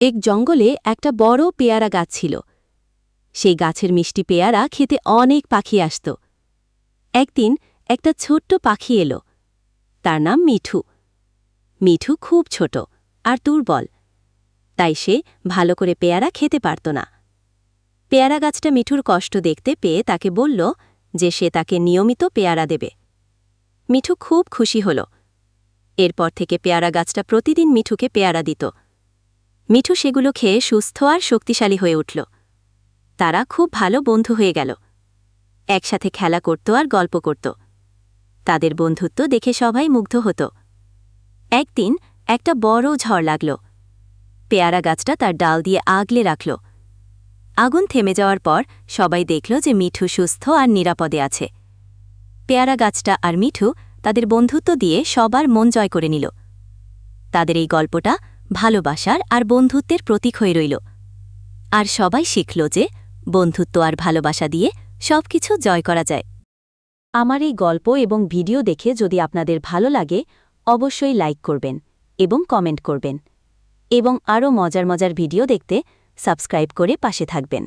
এক জঙ্গলে একটা বড় পেয়ারা গাছ ছিল। সেই গাছের মিষ্টি পেয়ারা খেতে অনেক পাখি আসত। একদিন একটা ছোট্ট পাখি এলো। তার নাম মিঠু। মিঠু খুব ছোট আর দুর্বল। তাই সে ভালো করে পেয়ারা খেতে পারত না। পেয়ারা গাছটা মিঠুর কষ্ট দেখতে পেয়ে তাকে বলল যে সে তাকে নিয়মিত পেয়ারা দেবে। মিঠু খুব খুশি হল। এরপর থেকে পেয়ারা গাছটা প্রতিদিন মিঠুকে পেয়ারা দিত। মিঠু সেগুলো খেয়ে সুস্থ আর শক্তিশালী হয়ে উঠল। তারা খুব ভালো বন্ধু হয়ে গেল। একসাথে খেলা করত আর গল্প করত। তাদের বন্ধুত্ব দেখে সবাই মুগ্ধ হতো। একদিন একটা বড় ঝড় লাগল। পেয়ারা গাছটা তার ডাল দিয়ে আগলে রাখল। আগুন থেমে যাওয়ার পর সবাই দেখল যে মিঠু সুস্থ আর নিরাপদে আছে। পেয়ারা গাছটা আর মিঠু তাদের বন্ধুত্ব দিয়ে সবার মন জয় করে নিল। তাদের এই গল্পটা ভালোবাসার আর বন্ধুত্বের প্রতীক হয়ে রইল। আর সবাই শিখল যে বন্ধুত্ব আর ভালোবাসা দিয়ে সব কিছু জয় করা যায়। আমার এই গল্প এবং ভিডিও দেখে যদি আপনাদের ভালো লাগে, অবশ্যই লাইক করবেন এবং কমেন্ট করবেন। এবং আরও মজার মজার ভিডিও দেখতে সাবস্ক্রাইব করে পাশে থাকবেন।